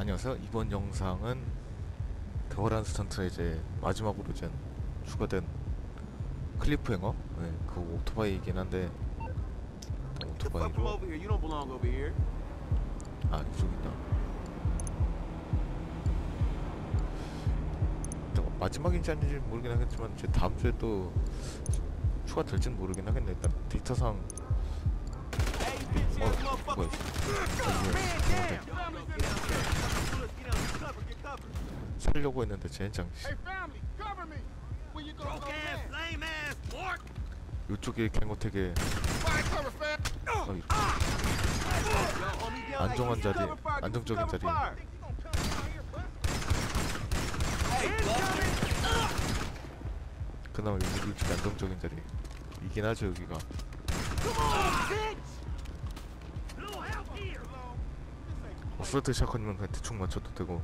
안녕하세요. 이번 영상은 덩어란 스턴트의 이제 마지막으로 이제 추가된 클리프행어 네, 그 오토바이이긴 한데 오토바이로. 아 이쪽 있다. 또 마지막인지 아닌지 모르긴 하겠지만 이제 다음 주에 또 추가될지는 모르긴 하겠네. 일단 데이터상 bitch ass 어 뭐야? motherfucker. 이게 Get down, get cover, get 살려고 했는데 젠장 씨. Hey, family, cover me. Where you gonna go ass, next? lame ass, pork. 이쪽에 갱호택에 Fire cover, fam. 어, 이렇게 Yo, homie, down like 안정한 자리, 안정적인 자리. 그나마 여기 이쪽이 안정적인 자리. 이긴 하죠 여기가. 어스트 샷건이면 그냥 대충 맞춰도 되고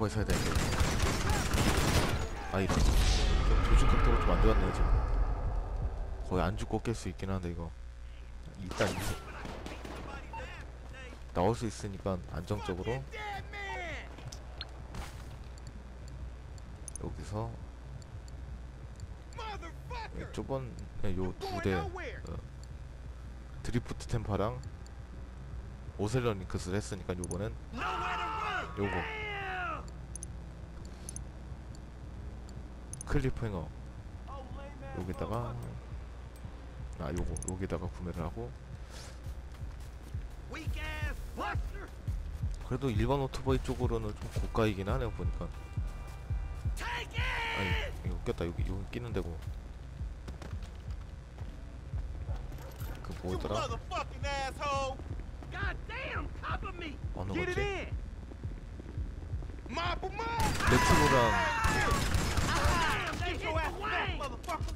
아, 오토바이 사야 되는데 아좀 조준 각도가 좀 안 좋았네요 지금 거의 안 죽고 깰 수 있긴 한데 이거 일단 이- 나올 수 있으니까 안정적으로. 여기서 Motherfucker. 저번에 요 두대 어, 드리프트 템파랑 오셀런 링크스를 했으니까 요번엔. 요거 클리프 행어 Oh, lame ass 여기다가 아 요거 여기다가 구매를 하고. 그래도 일반 오토바이 쪽으로는 좀 고가이긴 하네요 보니까 아니. 이거 꼈다 여기 여기 끼는 데고 그 뭐더라. 어느 거지. 레트로랑 Damn, they hit the wing. Motherfucker.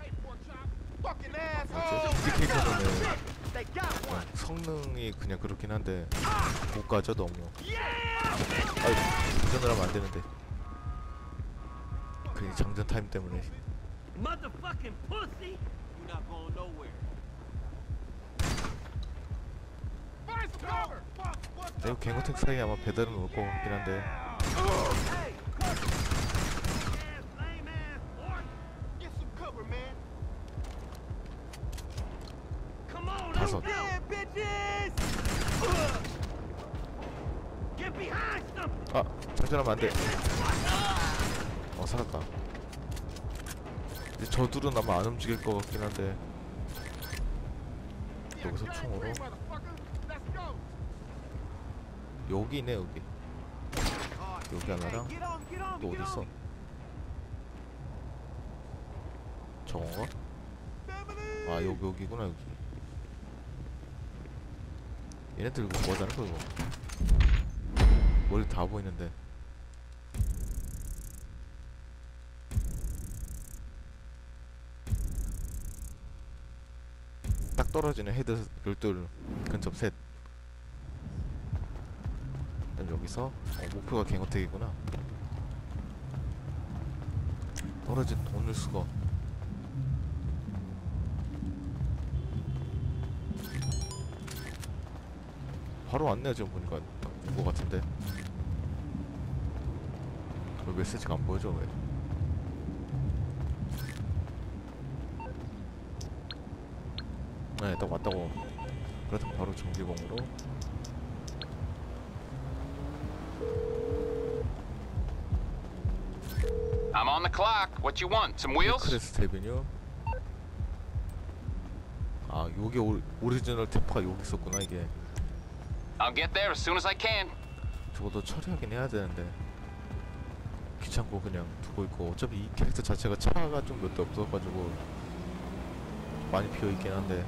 Hey, pork chop. Fucking 뭐지 asshole. 인디케이터는 They got one. 성능이 그냥 그렇긴 한데 고가죠 너무 Yeah. 아이 운전을 하면 안 되는데 그 장전 타임 때문에 Motherfucking pussy. You're not going nowhere. Find some cover. Fuck, what 네, 이거 갱호텍 사이에 아마 배달은 올 것 같긴 한데 둘은 아마 안 움직일 것 같긴 한데 여기서 총으로 go. 여기네 여기 여기 하나랑 또 어딨어 on. 저건가? 아 여기 여기구나 여기 얘네들 이거 뭐 하자는 거 이거 머리 다 보이는데 떨어지는 헤드 열돌 근접 셋. 여기서 어, 목표가 갱어택이구나. 떨어진 돈을 수거. 바로 왔네요 지금 보니까. 온거 같은데? 왜 메시지가 안 보여져 왜 네, 딱 왔다고. 그렇다면 바로 정비공으로. I'm on the clock. What you want? Some wheels? 크레스트 에비뉴. 아, 요게 오, 오리지널 템퍼가 여기 있었구나, 이게. I'll get there as soon as I can. 저것도 처리하긴 해야 되는데. 귀찮고 그냥 두고 있고. 어차피 이 캐릭터 자체가 차가 좀 몇 대 없어가지고. 많이 비어있긴 한데.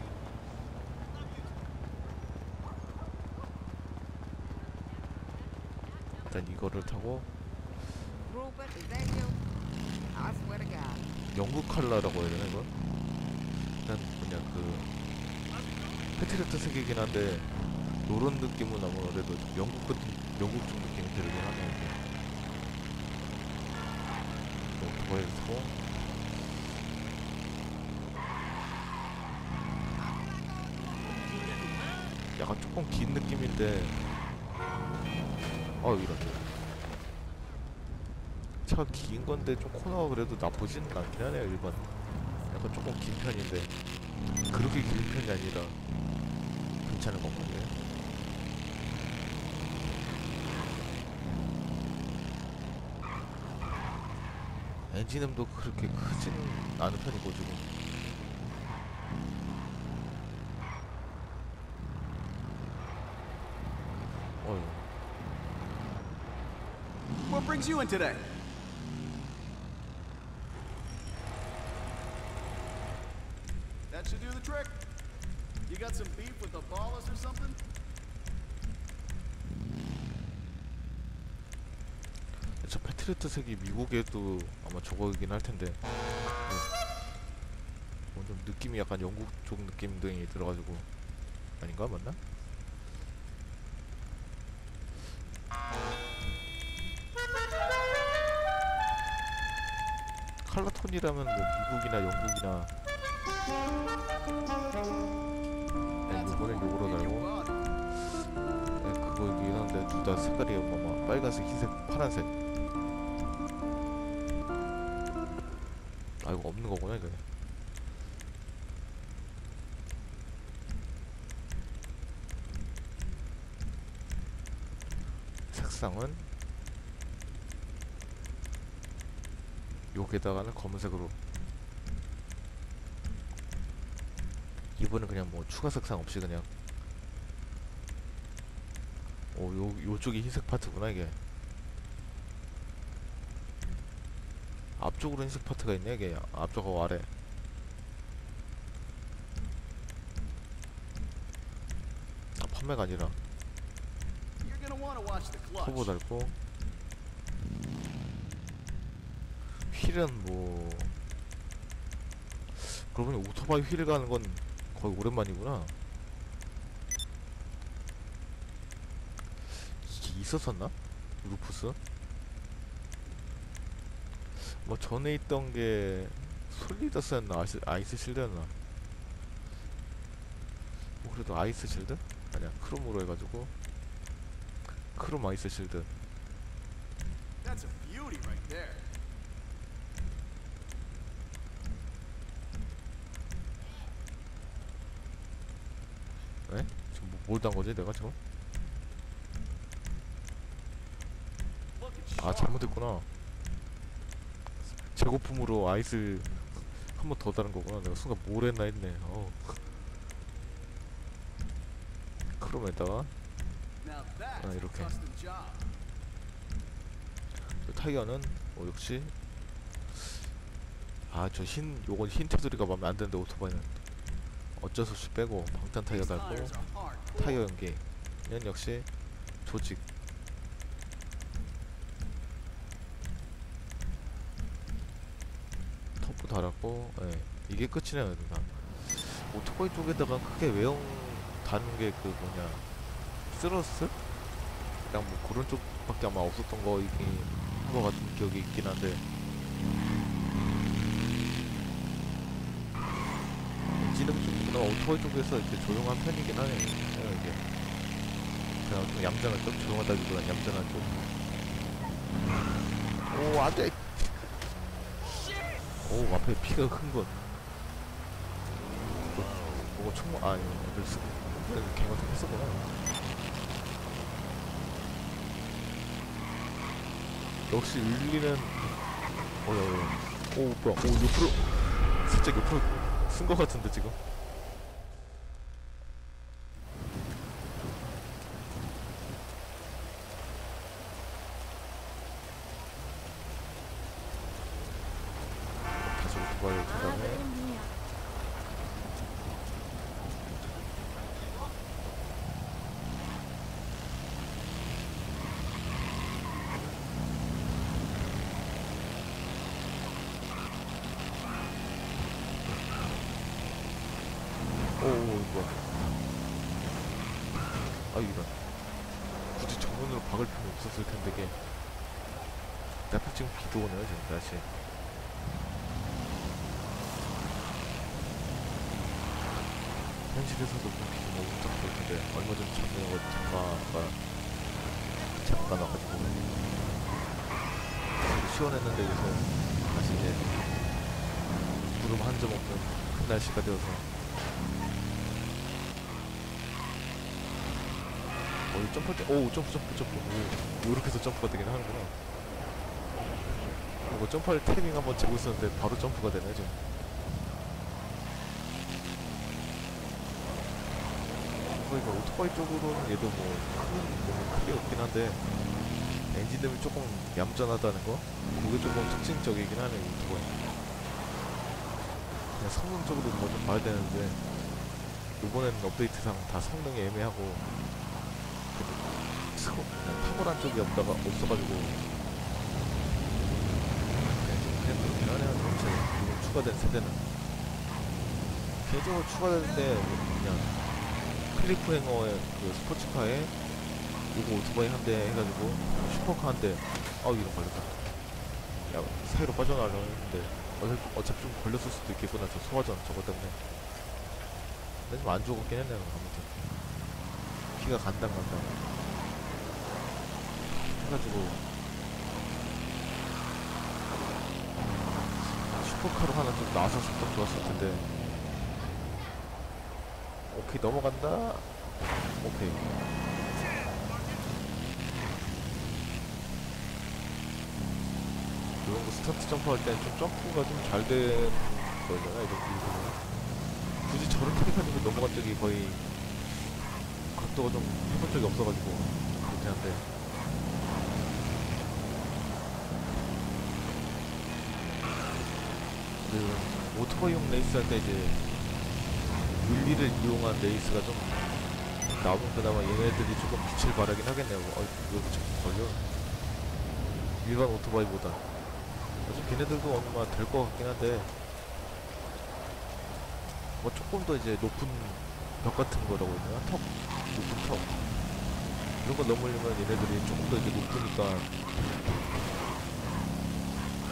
일단 이거를 타고. 영국 칼라라고 해야 되나 이건? 일단 그냥 그 패트리어트 색이긴 한데 요런 느낌은 아무래도 영국 같은 영국 쪽 느낌이 들긴 하네요 이게 오토바이에서 약간 조금 긴 느낌인데 어 이런. 차가 긴 건데 좀 코너가 그래도 나쁘진 않긴 하네요 일반. 약간 조금 긴 편인데. 그렇게 긴 편이 아니라 괜찮은 것 같네요. 엔진음도 그렇게 크진 않은 편이고 지금 어휴 What brings you in today? That should do the trick. You got some beef with the ballers or something? 저 패트리어트 색이 미국에도 아마 저거이긴 할 텐데 네. 뭐좀 느낌이 약간 영국 쪽 느낌 등이 들어가지고 아닌가 맞나? 칼라 톤이라면 뭐 미국이나 영국이나 네, 요거는 요거로 달고. 네, 그거이긴 한데 둘 다 색깔이 아마 빨간색, 흰색, 파란색. 아 이거 없는 거구나 이거 색상은 여기에다가는 검은색으로 이번엔 그냥 뭐 추가 색상 없이 그냥 오, 요, 요쪽이 흰색 파트구나, 이게. 앞쪽으로 흰색 파트가 있네, 이게. 앞쪽하고 아래. 아, 판매가 아니라. 터보 달고. 휠은 뭐. 보니 오토바이 휠 가는 건 거의 오랜만이구나. 이게 있었었나? 루프스? 뭐 전에 있던 게 솔리더스였나 아이스, 아이스 실드였나 뭐 그래도 아이스 실드? 아니야 크롬으로 해가지고 크롬 아이스 실드 That's a beauty right there. 에? 지금 뭐, 뭘단 거지 내가 지금? 아. 잘못했구나 재고품으로 아이스 한 번 더 다른 거구나 내가 순간 뭘 했나 했네 어 크롬에다가 아, 이렇게. 타이어는 어 역시 아저 흰 요건 흰 테두리가 마음에 안 드는데 오토바이는 어쩔 수 없이 빼고 방탄 타이어 달고. 타이어 연기는 역시 조직 터보 달았고 예 이게 끝이네요 누나 오토바이 쪽에다가 크게 외형 다는 게 그 뭐냐 쓰러스? 그냥 뭐 그런 쪽밖에 아마 없었던 거이긴 한거 같은 기억이 있긴 한데 진음 쪽보다 오토바이 쪽에서 이렇게 조용한 편이긴 하네요 예, 이게. 그냥 좀 얌전한 쪽 조용하다기보단 얌전한 쪽 오 안 돼! 오 앞에 피가 큰것. 뭐가 총알 아 이거 쓰 걔가 좀 했었구나. 역시 윤리는 어여 오 뭐야. 오 옆으로. 살짝 옆으로 쓴것 같은데 지금 다시 오토바이 그 다음에 오, 오, 뭐야. 아, 이런. 굳이 정문으로 박을 필요 없었을 텐데, 이게. 나필 지금 다시. 현실에서도 그렇게 좀 오분tak할 텐데 얼마 전 전에 작가가 잠깐 와가지고 시원했는데 요새 다시 이제 구름 한 점 없는 큰 날씨가 되어서 어, 이 점프할 때, 오, 점프, 점프, 점프. 오, 이렇게 해서 점프가 되긴 하는구나. 이거 점프할 타이밍 한번 재고 있었는데 바로 점프가 되네, 지금. 그러니까 오토바이 쪽으로는 얘도 뭐, 큰, 뭐, 크게 없긴 한데, 엔진음이 조금 얌전하다는 거? 그게 조금 특징적이긴 하네, 이 오토바이. 그냥 성능적으로 뭐좀 봐야 되는데, 이번에는 업데이트상 다 성능이 애매하고, 그, 탁월한 쪽이 없다가, 없어가지고, 하네요, 전체. 이번 추가된 세대는. 개인적으로 추가되는데, 그냥, 클리프 행어의 그 스포츠카에 요거 오토바이 한 대 해가지고 슈퍼카 한 대 아우 이런 걸렸다 야 사이로 빠져나가려고 했는데 어차피, 어차피 좀 걸렸을 수도 있겠구나 저 소화전 저거 때문에 근데 좀 안 죽었긴 했네요 아무튼 피가 간당 간당 해가지고 슈퍼카로 하나 좀 나왔었으면 딱 좋았을 텐데. 오케이 넘어간다. 오케이. 이런 거 스타트 점프할 때는 좀 점프가 좀잘 되는 거잖아 이런 부분은 굳이 저런 타입하는 넘어간 적이 거의 각도가 좀 해본 적이 없어가지고 그렇긴 한데 그 오토바이용 레이스 할 때 이제 윤리를 이용한 레이스가 좀 나오면 그나마 얘네들이 조금 빛을 발하긴 하겠네요. 어, 이거 자꾸 걸려. 일반 오토바이보다. 아직 걔네들도 얼마 될 것 같긴 한데, 뭐 조금 더 이제 높은 벽 같은 거라고 해야 되나? 턱. 높은 턱. 이런 거 넘으려면 얘네들이 조금 더 이제 높으니까,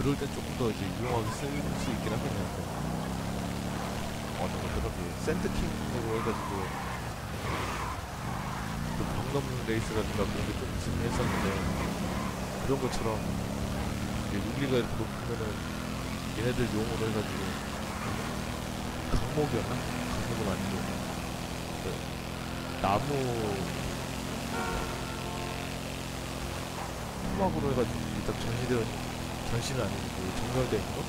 그럴 땐 조금 더 이제 유용하게 쓸 수 있긴 하겠네요. 어느 것들은 그 샌드킹으로 해가지고 그벽 넘는 레이스라든가 그런 게좀 있으면 했었는데 그런 것처럼 이제 윤리가 이렇게 높으면은 얘네들 용으로 해가지고 강목이었나? 강목은 아니고 그 나무 토막으로 해가지고 일단 전시되어 전 시는 아니고 그 있는 거?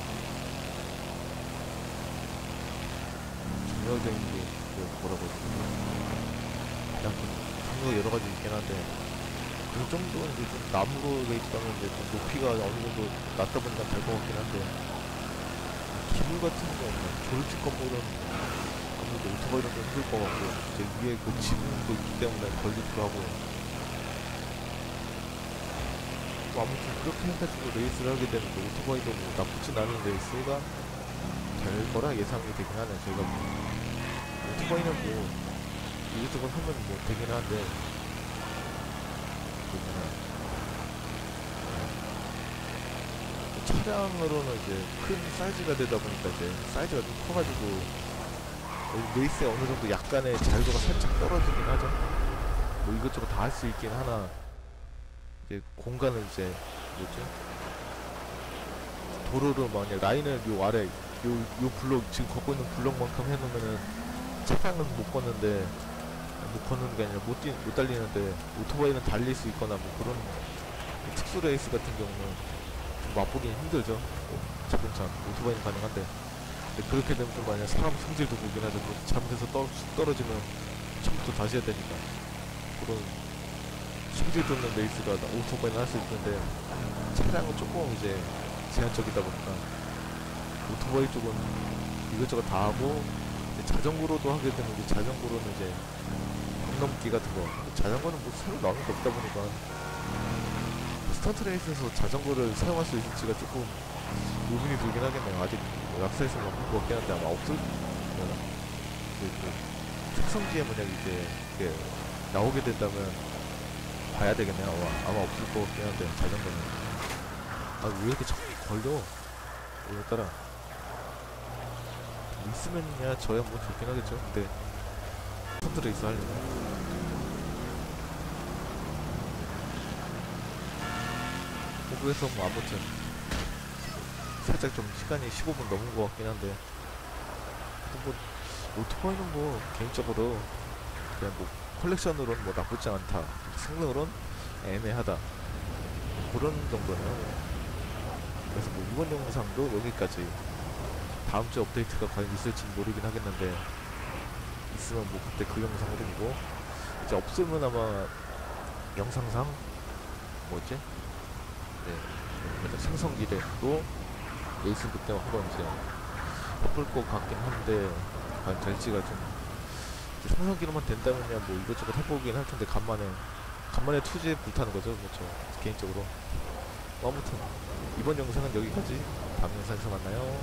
있는 게그 뭐라고 해야 되나? 종류가 여러 가지 있긴 한데 그 정도는 이제 좀 나무로 돼 있다면 이제 좀 높이가 어느 정도 낮다 보니까 될 것 같긴 한데 기물 같은 경우는 조립식 건물은 아무래도 오토바이는 좀 힘들 것 같고 이제 위에 그 지붕도 있기 때문에 걸리기도 하고 뭐 아무튼 그렇게 해가지고 레이스를 하게 되면 그 오토바이도 뭐 나쁘진 않은 레이스가 될 거라 예상이 되긴 하네 저희가 뭐 오토바이는 뭐 이것저것 하면 뭐 되긴 한데. 그 뭐냐 그 차량으로는 이제 큰 사이즈가 되다 보니까 이제 사이즈가 좀 커가지고 레이스에 어느 정도 약간의 자유도가 살짝 떨어지긴 하죠. 뭐 이것저것 다 할 수 있긴 하나 이제 공간을 이제 뭐지? 도로를 만약 라인을 요 아래 요, 요 블록 지금 걷고 있는 블록만큼 해놓으면은 차량은 못 걷는데 못 걷는 게 아니라 못, 뛰, 못 달리는데 오토바이는 달릴 수 있거나 뭐 그런 특수 레이스 같은 경우는 좀 맛보기 힘들죠. 뭐, 자동차 오토바이는 가능한데. 근데 그렇게 되면 좀 만약 사람 성질도 보긴 하죠. 뭐 잘못해서 떨, 떨어지면 처음부터 다시 해야 되니까. 그런 성질 돋는 레이스가 오토바이는 할 수 있는데 차량은 조금 이제 제한적이다 보니까 오토바이 쪽은 이것저것 다 하고 자전거로도 하게 되면 이제 자전거로는 이제 벽넘기 같은 거 자전거는 뭐 새로 나오는 게 없다 보니까 스타트 레이스에서 자전거를 사용할 수 있을지가 조금 의문이 들긴 하겠네요. 아직 뭐 락사에서 없는 것 같긴 한데 아마 없을 거나 그, 그 특성지에 만약 이제 나오게 된다면 봐야 되겠네요. 아마, 아마 없을 것 같긴 한데 자전거는 아 왜 이렇게 자꾸 걸려? 오늘따라. 있으면야 저야 뭐 좋긴 하겠죠? 근데 스턴트를 있어 하려면 뭐 그래서 뭐 아무튼 살짝 좀 시간이 15분 넘은 것 같긴 한데. 뭐 오토바이는 뭐 개인적으로 그냥 뭐 컬렉션으로는 뭐 나쁘지 않다. 성능으로는 애매하다. 그런 정도네요. 그래서 뭐 이번 영상도 여기까지. 다음 주 업데이트가 과연 있을지는 모르긴 하겠는데 있으면 뭐 그때 그 영상 올리고 이제 없으면 아마 영상상 뭐지? 네. 일단 생성기대로 레이스 그때 한번 이제 해볼 것 같긴 한데 과연 될지가 좀 생성기로만 된다면야 뭐 이것저것 해보긴 할 텐데 간만에 간만에 투지에 불타는 거죠 그렇죠? 개인적으로. 뭐 아무튼 이번 영상은 여기까지. 다음 영상에서 만나요